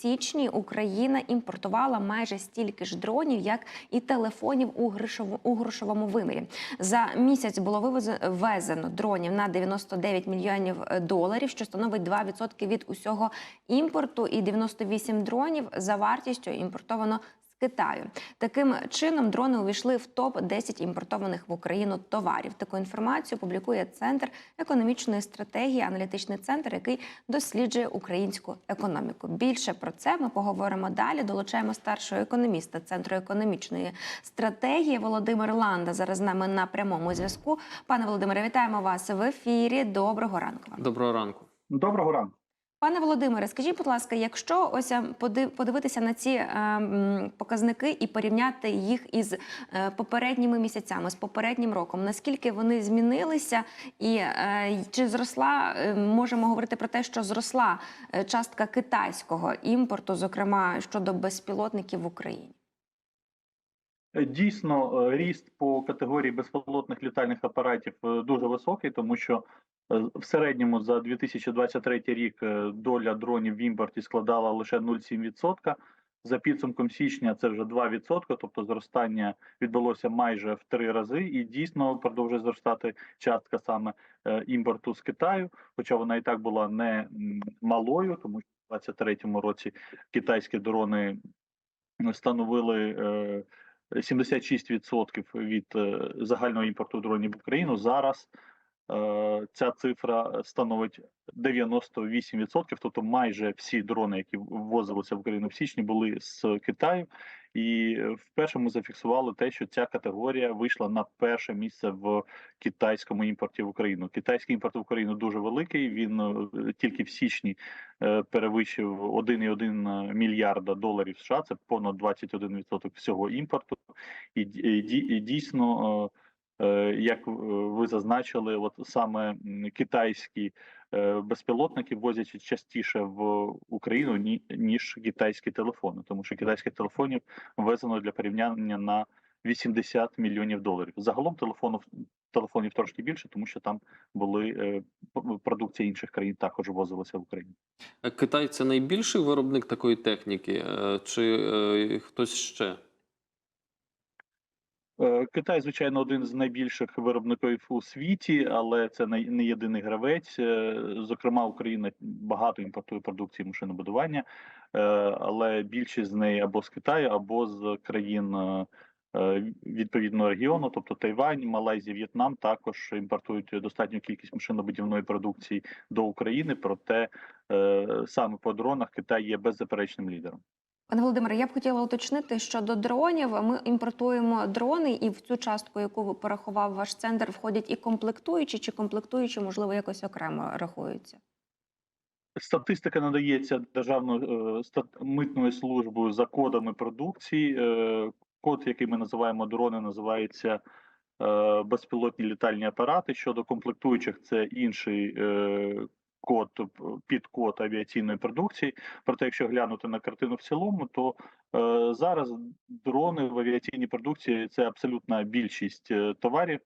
січні Україна імпортувала майже стільки ж дронів, як і телефонів у грошово- у грошовому вимірі. За місяць було вивезено дронів на 99 мільйонів е, доларів, що становить 2% від усього імпорту, і 98 дронів за вартістю імпортовано Китаю. Таким чином дрони увійшли в топ 10 імпортованих в Україну товарів. Таку інформацію публікує центр економічної стратегії, аналітичний центр, який досліджує українську економіку. Більше про це ми поговоримо далі. Долучаємо старшого економіста центру економічної стратегії Володимир Ланда. Зараз з нами на прямому зв'язку. Пане Володимире, вітаємо вас в ефірі. Доброго ранку. Доброго ранку. Доброго ранку. Пане Володимире, скажіть, будь ласка, якщо ось е, поди- подивитися на ці е, показники і порівняти їх із е, попередніми місяцями, з попереднім роком, наскільки вони змінилися, і е, чи зросла, е, можемо говорити про те, що зросла частка китайського імпорту, зокрема щодо безпілотників в Україні? Дійсно, ріст по категорії безпілотних літальних апаратів дуже високий, тому що в середньому за 2023 рік е, доля дронів в імпорті складала лише 0,7%. За підсумком січня це вже 2%, тобто зростання відбулося майже в три рази, і дійсно продовжує зростати частка саме е, імпорту з Китаю, хоча вона і так була не малою, тому що в 2023 році китайські дрони становили е, 76% від е, загального імпорту дронів в Україну. Зараз ця цифра становить 98%, тобто майже всі дрони, які ввозилися в Україну в січні, були з Китаю. І е, вперше ми зафіксували те, що ця категорія вийшла на перше місце в китайському імпорті в Україну. Китайський імпорт в Україну дуже великий. Він е, тільки в січні е, перевищив 1,1 мільярда доларів США. Це понад 21% всього імпорту. І, ді- і, ді- і дійсно, е, е, як е, ви зазначили, от саме китайські е, безпілотники возять частіше в Україну ніж китайські телефони, тому що китайських телефонів ввезено для порівняння на 80 мільйонів доларів. Загалом телефонів телефонів трошки більше, тому що там були е, продукція інших країн також ввозилася в Україну. Е, Китай це найбільший виробник такої техніки, е, чи е, хтось ще? Е, Китай, звичайно, один з найбільших виробників у світі, але це не єдиний гравець. Е, Зокрема, Україна багато імпортує продукції машинобудування, е, але більшість з неї або з Китаю, або з країн відповідного регіону, тобто Тайвань, Малайзія, В'єтнам, також імпортують достатню кількість машинобудівної продукції до України. Проте саме по дронах Китай є беззаперечним лідером. Пане Володимире, я б хотіла уточнити, що до дронів ми імпортуємо дрони, і в цю частку, яку порахував ваш центр, входять і комплектуючі, чи комплектуючі, можливо, якось окремо рахуються. Статистика надається державною е, митною службою за кодами продукції. Е, Код, який ми називаємо дрони, називається е, безпілотні літальні апарати. Щодо комплектуючих, це інший код, п- підкод авіаційної продукції. Проте, якщо глянути на картину в цілому, то е, зараз дрони в авіаційній продукції це абсолютна більшість е, товарів.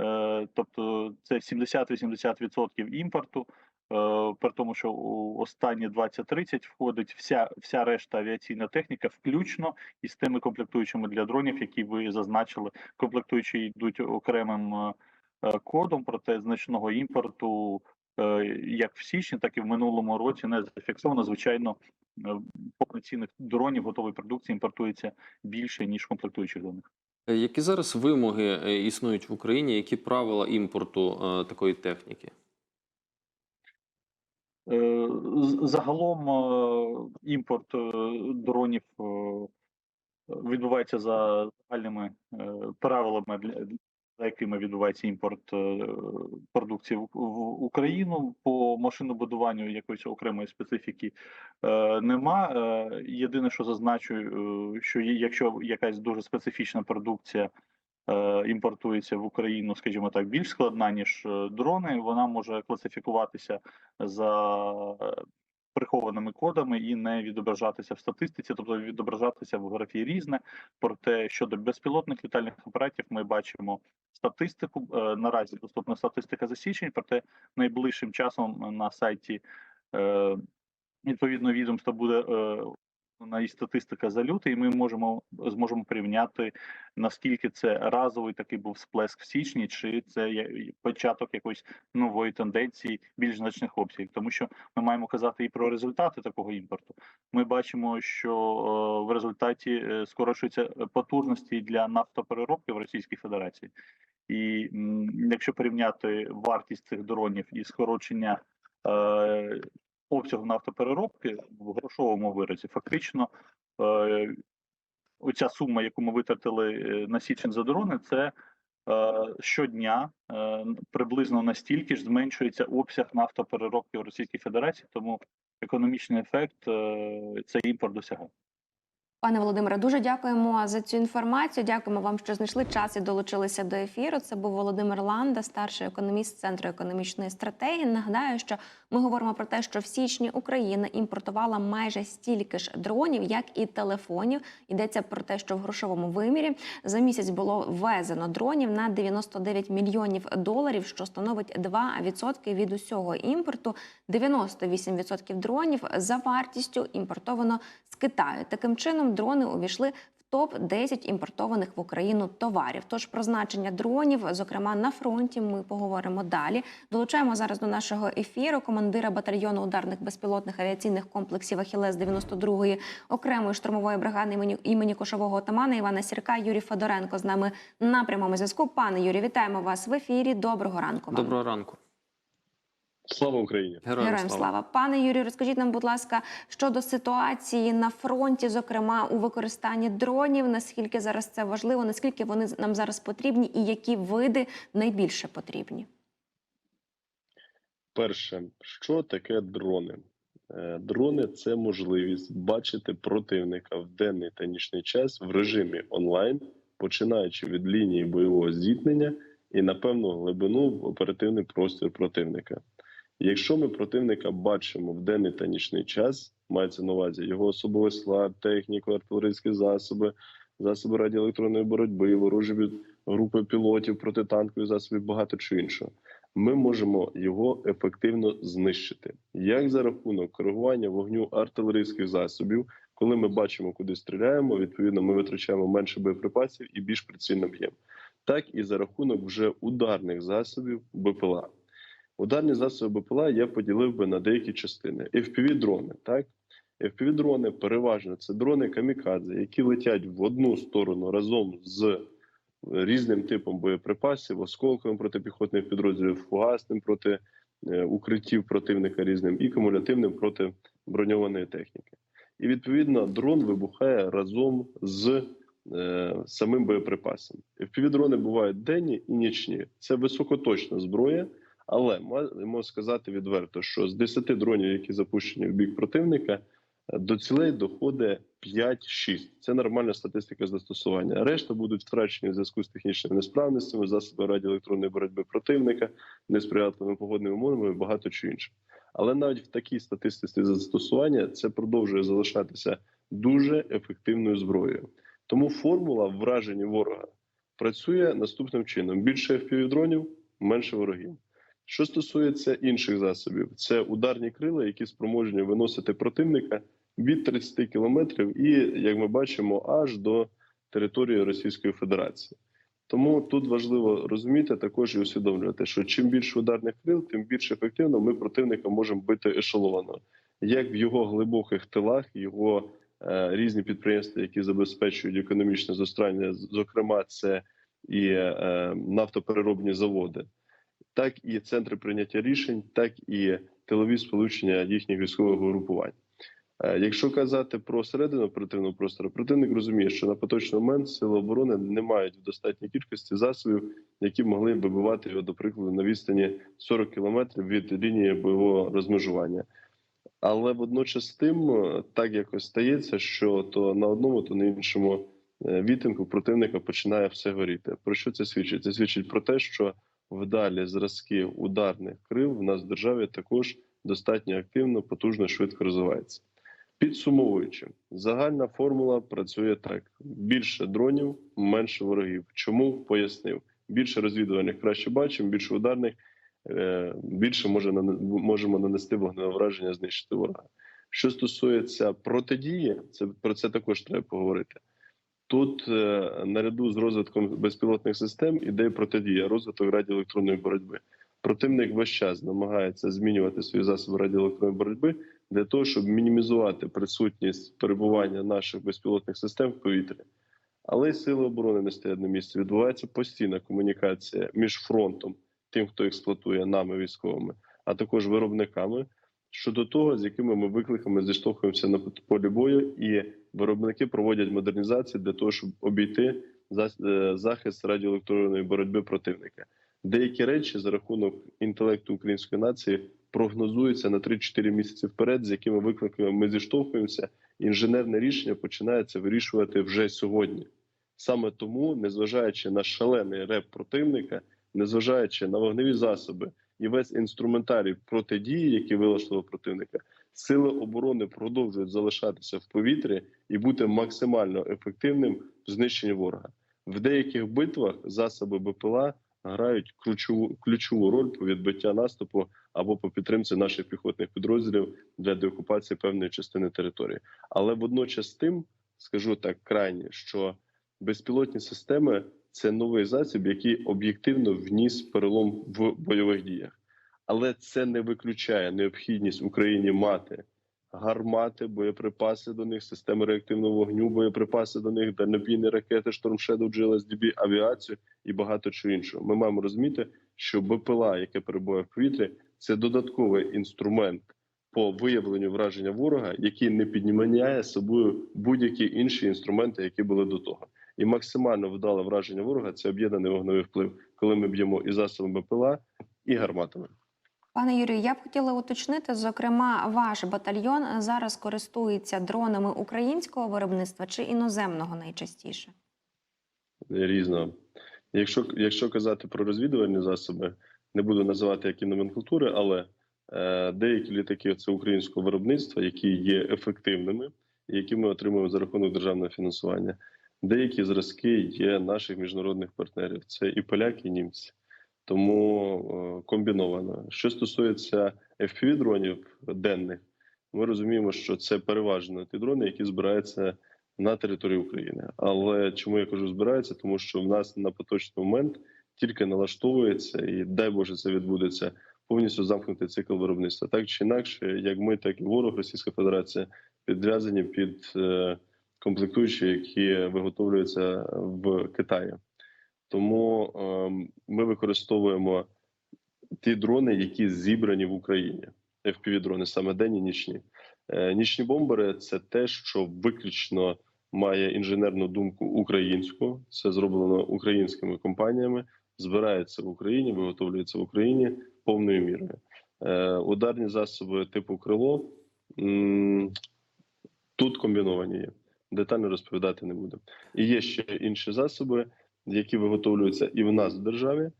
Е, Тобто це 70-80% імпорту. Е, При тому, що у останні 20-30 входить вся вся решта авіаційна техніка, включно із тими комплектуючими для дронів, які ви зазначили. Комплектуючі йдуть окремим е, кодом, проте значного імпорту, як в січні, так і в минулому році не зафіксовано. Звичайно, е, повноцінних дронів готової продукції імпортується більше ніж комплектуючих до них. Е, Які зараз вимоги е, існують в Україні? Які правила імпорту е, такої техніки? Е, Загалом е, імпорт е, дронів е, відбувається за загальними е, правилами, за якими відбувається імпорт е, продукції в Україну. По машинобудуванню якоїсь окремої специфіки е, нема. Е, Єдине, що зазначу, що якщо якась дуже специфічна продукція імпортується в Україну, скажімо так, більш складна ніж дрони, вона може класифікуватися за прихованими кодами і не відображатися в статистиці, тобто відображатися в графі різне. Проте щодо безпілотних літальних апаратів, ми бачимо статистику. Е, Наразі доступна статистика за січень, проте найближчим часом на сайті. е, відповідно відомство буде е, і статистика за лютий, ми можемо зможемо порівняти наскільки це разовий такий був сплеск в січні, чи це початок якоїсь нової тенденції більш значних обсягів, тому що ми маємо казати і про результати такого імпорту. Ми бачимо, що е, в результаті е, скорочуються потужності для нафтопереробки в Російській Федерації. І якщо порівняти вартість цих дронів і скорочення е, обсягу нафтопереробки в грошовому виразі, фактично е, оця сума, яку ми витратили е, на січень за дрони, це е, щодня приблизно настільки ж зменшується обсяг нафтопереробки в Російській Федерації, тому економічний ефект цей імпорт досягає. Пане Володимире, дуже дякуємо за цю інформацію. Дякуємо вам, що знайшли час і долучилися до ефіру. Це був Володимир Ланда, старший економіст Центру економічної стратегії. Нагадаю, що ми говоримо про те, що в січні Україна імпортувала майже стільки ж дронів, як і телефонів. Йдеться про те, що в грошовому вимірі за місяць було ввезено дронів на 99 мільйонів доларів, що становить 2% від усього імпорту. 98% дронів за вартістю імпортовано з Китаю. Таким чином, дрони увійшли топ 10 імпортованих в Україну товарів. Тож про значення дронів, зокрема на фронті, ми поговоримо далі. Долучаємо зараз до нашого ефіру командира батальйону ударних безпілотних авіаційних комплексів Ахілес 92-ї окремої штурмової бригади імені, імені кошового отамана Івана Сірка. Юрій Федоренко з нами на прямому зв'язку. Пане Юрій, вітаємо вас в ефірі. Доброго ранку. Вам. Доброго ранку. Слава Україні! Героям, Героям слава. Пане Юрію, розкажіть нам, будь ласка, щодо ситуації на фронті, зокрема у використанні дронів. Наскільки зараз це важливо? Наскільки вони нам зараз потрібні, і які види найбільше потрібні? Перше, що таке дрони? Е, Дрони це можливість бачити противника в денний та нічний час в режимі онлайн, починаючи від лінії бойового зіткнення і на певну глибину в оперативний простір противника. Якщо ми противника бачимо в денний та нічний час, мається на увазі його особовий склад, техніку, артилерійські засоби, засоби радіоелектронної боротьби, ворожі від- групи пілотів, протитанкові засоби, багато чого іншого. Ми можемо його ефективно знищити як за рахунок коригування вогню артилерійських засобів, коли ми бачимо, куди стріляємо, відповідно, ми витрачаємо менше боєприпасів і більш прицільно б'ємо, так і за рахунок вже ударних засобів БПЛА. Ударні засоби БПЛА я поділив би на деякі частини. FPV-дрони, так? FPV-дрони переважно це дрони камікадзе, які летять в одну сторону разом з різним типом боєприпасів, осколковим протипіхотних підрозділів, фугасним проти е, укриттів противника різним і кумулятивним проти броньованої техніки. І відповідно дрон вибухає разом з е, самим боєприпасом. FPV-дрони бувають денні і нічні. Це високоточна зброя, але можу сказати відверто, що з 10 дронів, які запущені в бік противника, е, до цілей доходить 5-6. Це нормальна статистика застосування. Решта будуть втрачені в зв'язку з технічними несправностями, засоби радіоелектронної боротьби противника, несприятливими погодними умовами і багато чого іншого. Але навіть в такій статистиці застосування це продовжує залишатися дуже ефективною зброєю. Тому формула враження ворога працює наступним чином: більше FPV-дронів, менше ворогів. Що стосується інших засобів, це ударні крила, які спроможні виносити противника від 30 кілометрів, і як ми бачимо, аж до території Російської Федерації. Тому тут важливо розуміти також і усвідомлювати, що чим більше ударних крил, тим більш ефективно ми противника можемо бити ешеловано, як в його глибоких тилах, його е, різні підприємства, які забезпечують економічне зростання, зокрема, це і е, нафтопереробні заводи, так і центри прийняття рішень, так і тилові сполучення їхніх військових угрупувань. Е, Якщо казати про середину оперативного простору, противник розуміє, що на поточний момент сили оборони не мають в достатній кількості засобів, які могли вибивати його, до прикладу, на відстані 40 кілометрів від лінії бойового розмежування. Але водночас тим е, так якось стається, що то на одному, то на іншому е, відтинку противника починає все горіти. Про що це свідчить? Це свідчить про те, що вдалі зразки ударних крил в нас в державі також достатньо активно, потужно, швидко розвивається. Підсумовуючи, загальна формула працює так: більше дронів, менше ворогів. Чому пояснив? Більше розвідувальних краще бачимо, більше ударних, е, більше може можемо нанести вогневе враження, знищити ворога. Що стосується протидії, це про це також треба поговорити. Тут е, наряду з розвитком безпілотних систем іде протидія, розвиток радіоелектронної боротьби. Противник весь час намагається змінювати свої засоби радіоелектронної боротьби для того, щоб мінімізувати присутність перебування наших безпілотних систем в повітрі. Але й сили оборони не стоять на місці. Відбувається постійна комунікація між фронтом, тим, хто експлуатує нами військовими, а також виробниками щодо того, з якими ми викликами зіштовхуємося на полі бою, і виробники проводять модернізацію для того, щоб обійти е, захист радіоелектронної боротьби противника. Деякі речі за рахунок інтелекту української нації прогнозуються на 3-4 місяці вперед, з якими викликами ми зіштовхуємося. Інженерне рішення починається вирішувати вже сьогодні. Саме тому, незважаючи на шалений реп противника, незважаючи на вогневі засоби і весь інструментарій протидії, який вилаштував противника, сили оборони продовжують залишатися в повітрі і бути максимально ефективним в знищенні ворога. В деяких битвах засоби БПЛА грають ключову ключову роль по відбиття наступу або по підтримці наших піхотних підрозділів для деокупації певної частини території. Але водночас тим скажу так крайні, що безпілотні системи це новий засіб, який об'єктивно вніс перелом в бойових діях. Але це не виключає необхідність Україні мати гармати, боєприпаси до них, системи реактивного вогню, боєприпаси до них, дальнобійні ракети, Shadow, GLSDB, авіацію і багато чого іншого. Ми маємо розуміти, що БПЛА, яке перебуває в повітрі, це додатковий інструмент по виявленню враження ворога, який не піднімає собою будь-які інші інструменти, які були до того. І максимально вдале враження ворога це об'єднаний вогневий вплив, коли ми б'ємо і засобами БПЛА, і гарматами. Пане Юрію, я б хотіла уточнити, зокрема, ваш батальйон зараз користується дронами українського виробництва чи іноземного найчастіше? різного. Якщо, якщо казати про розвідувальні засоби, не буду називати які номенклатури, але е, деякі літаки це українського виробництва, які є ефективними, і які ми отримуємо за рахунок державного фінансування. Деякі зразки є наших міжнародних партнерів. Це і поляки, і німці. Тому е, комбіновано. Що стосується fpv дронів денних, ми розуміємо, що це переважно ті дрони, які збираються на території України. Але чому я кажу збираються? Тому що в нас на поточний момент тільки налаштовується, і дай Боже, це відбудеться повністю замкнутий цикл виробництва. Так чи інакше, як ми, так і ворог Російська Федерація підв'язані під е, комплектуючі, які виготовлюються в Китаї. Тому е, ми використовуємо ті дрони, які зібрані в Україні. fpv дрони саме денні, нічні. Е, Нічні бомбери це те, що виключно має інженерну думку українську. Це зроблено українськими компаніями, збирається в Україні, виготовлюється в Україні повною мірою. Е, Ударні засоби типу крило тут комбіновані є. Детально розповідати не будемо. І є ще інші засоби, які виготовлюються і в нас в державі,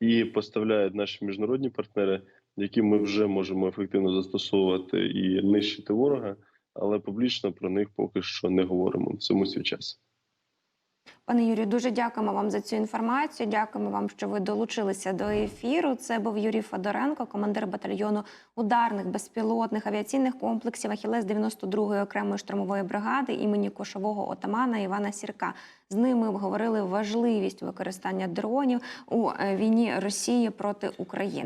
і поставляють наші міжнародні партнери які ми вже можемо ефективно застосовувати і нищити ворога, але публічно про них поки що не говоримо. В цьому свій час. Пане Юрію, дуже дякуємо вам за цю інформацію. Дякуємо вам, що ви долучилися до ефіру. Це був Юрій Федоренко, командир батальйону ударних безпілотних авіаційних комплексів Ахілес 92-ї окремої штурмової бригади імені кошового отамана Івана Сірка. З ними обговорили важливість використання дронів у е, війні Росії проти України.